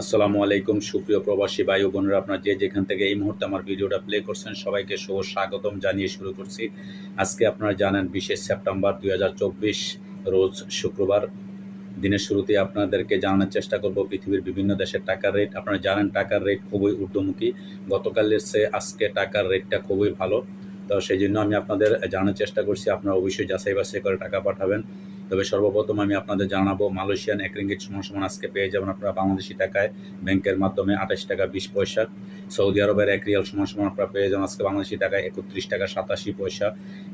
আসসালামু আলাইকুম, সুপ্রিয় প্রবাসী ভাই বোনেরা। আপনারা যে যেখান থেকে এই মুহূর্তে আমার ভিডিওটা প্লে করছেন, সবাইকে শুভ স্বাগতম জানিয়ে শুরু করছি। আজকে আপনারা জানেন, বিশেষ সেপ্টেম্বর দুই হাজার চব্বিশ, রোজ শুক্রবার। দিনের শুরুতে আপনাদেরকে জানানোর চেষ্টা করব পৃথিবীর বিভিন্ন দেশের টাকার রেট। আপনারা জানেন, টাকার রেট খুবই ঊর্ধ্বমুখী। গতকালের চেয়ে আজকে টাকার রেটটা খুবই ভালো। তো সেই জন্য আমি আপনাদের জানার চেষ্টা করছি। আপনারা অবশ্যই যাচাই বাছাই করে টাকা পাঠাবেন। তবে সর্বপ্রথম আমি আপনাদের জানাব, মালয়েশিয়ান এক রিঙ্গিট সমান সমান আজকে পেয়ে যাবেন আপনারা বাংলাদেশি টাকায়, ব্যাংকের মাধ্যমে আঠাশ টাকা বিশ পয়সা। সৌদি আরবের এক রিয়াল সমান সমান আপনারা পেয়ে যাবেন আজকে বাংলাদেশি টাকায় একত্রিশ টাকা সাতাশি পয়সা।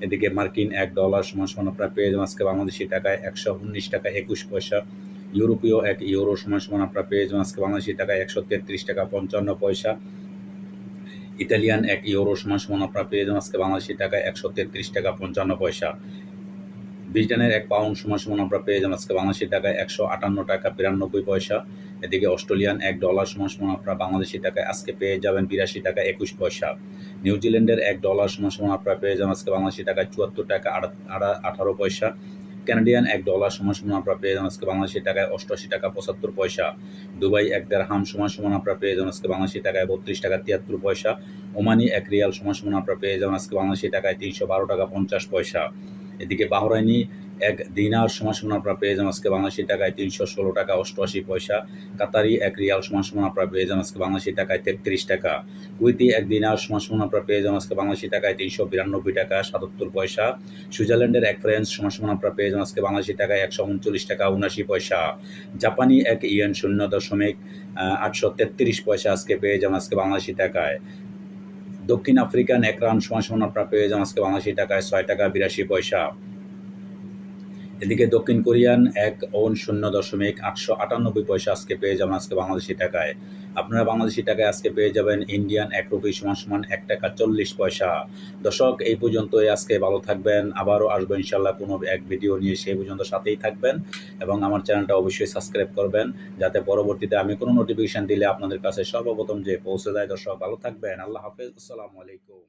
এদিকে মার্কিন এক ডলার সমান সমান আপনারা পেয়ে যাবেন আজকে বাংলাদেশি টাকায় একশো উনিশ টাকা একুশ পয়সা। ইউরোপীয় এক ইউরো সমান সমান আপনারা পেয়ে যাবেন আজকে বাংলাদেশি টাকায় একশো তেত্রিশ টাকা পঞ্চান্ন পয়সা। ইতালিয়ান এক ইউরো সমান সমান আপনারা পেয়ে যাবেন আজকে বাংলাদেশি টাকায় একশো তেত্রিশ টাকা পঞ্চান্ন পয়সা। ব্রিটেনের এক পাউন্ড সমান সমান আপনারা পেয়ে যাবেন আজকে বাংলাদেশি টাকায় একশো আটান্ন টাকা, বিরানব্বই পয়সা। এদিকে অস্ট্রেলিয়ান এক ডলার সমান সমান আপনারা বাংলাদেশি টাকায় আজকে পেয়ে যাবেন বিরাশি টাকা, একুশ পয়সা। নিউজিল্যান্ডের এক ডলার সমান সমান আপনারা পেয়ে যাবেন আজকে বাংলাদেশি টাকায় চুয়াত্তর টাকা আঠারো পয়সা। ক্যানাডিয়ান এক ডলার সমান সমান আপনারা পেয়ে যান আজকে বাংলাদেশি টাকায় অষ্টআশি টাকা, পঁচাত্তর পয়সা। দুবাই এক হাম সমান সমান আপনারা পেয়ে যান আজকে বাংলাদেশি টাকায় বত্রিশ টাকা, তিয়াত্তর পয়সা। ওমানি এক রিয়াল সমান সমান আপনারা পেয়ে যান আজকে বাংলাদেশি টাকায় তিনশো বারো টাকা, পঞ্চাশ পয়সা। এদিকে বাহরাইনি, এক দিনার সমান সমান আপনারা পেয়ে যাবেন আজকে বাংলাদেশি টাকায় তিনশো ষোলো টাকা অষ্টআশি পয়সা। কাতারি এক রিয়াল সমান সমান আপনারা পেয়ে যাবেন আজকে বাংলাদেশি টাকায় তেত্রিশ টাকা। কুইতি এক দিনার সমান সমান আপনারা পেয়ে যাবেন আজকে বাংলাদেশি টাকায় তিনশো বিরানব্বই টাকা, সাতাত্তর পয়সা। সুইজারল্যান্ডের এক ফ্রেন্স সমান সমান আপনারা পেয়ে যাবেন আজকে বাংলাদেশি টাকায় একশো উনচল্লিশ টাকা উনাশি পয়সা। জাপানি এক ইয়েন শূন্য দশমিক আটশো তেত্রিশ পয়সা আজকে পেয়ে যাবেন আজকে বাংলাদেশি টাকায়। দক্ষিণ আফ্রিকান এক রান সমান সমান আপনারা পেয়ে যান। আজকে বাংলাদেশি টাকায় ছয় টাকা, বিরাশি পয়সা। এদিকে দক্ষিণ কোরিয়ান এক ওন শূন্য দশমিক আটশো আটানব্বই পয়সা আজকে পেয়ে যাবেন আজকে বাংলাদেশি টাকায়। আপনারা বাংলাদেশি টাকায় আজকে পেয়ে যাবেন ইন্ডিয়ান এক রুপি সমান সমান এক টাকা চল্লিশ পয়সা। দর্শক, এই পর্যন্তই আজকে ভালো থাকবেন। আবারও আসব ইনশাল্লাহ কোনো এক ভিডিও নিয়ে সেই পর্যন্ত সাথেই থাকবেন এবং আমার চ্যানেলটা অবশ্যই সাবস্ক্রাইব করবেন যাতে পরবর্তীতে আমি কোনো নোটিফিকেশান দিলে আপনাদের কাছে সর্বপ্রথম যে পৌঁছে যায়। দর্শক, ভালো থাকবেন। আল্লাহ হাফেজ। আসসালামু আলাইকুম।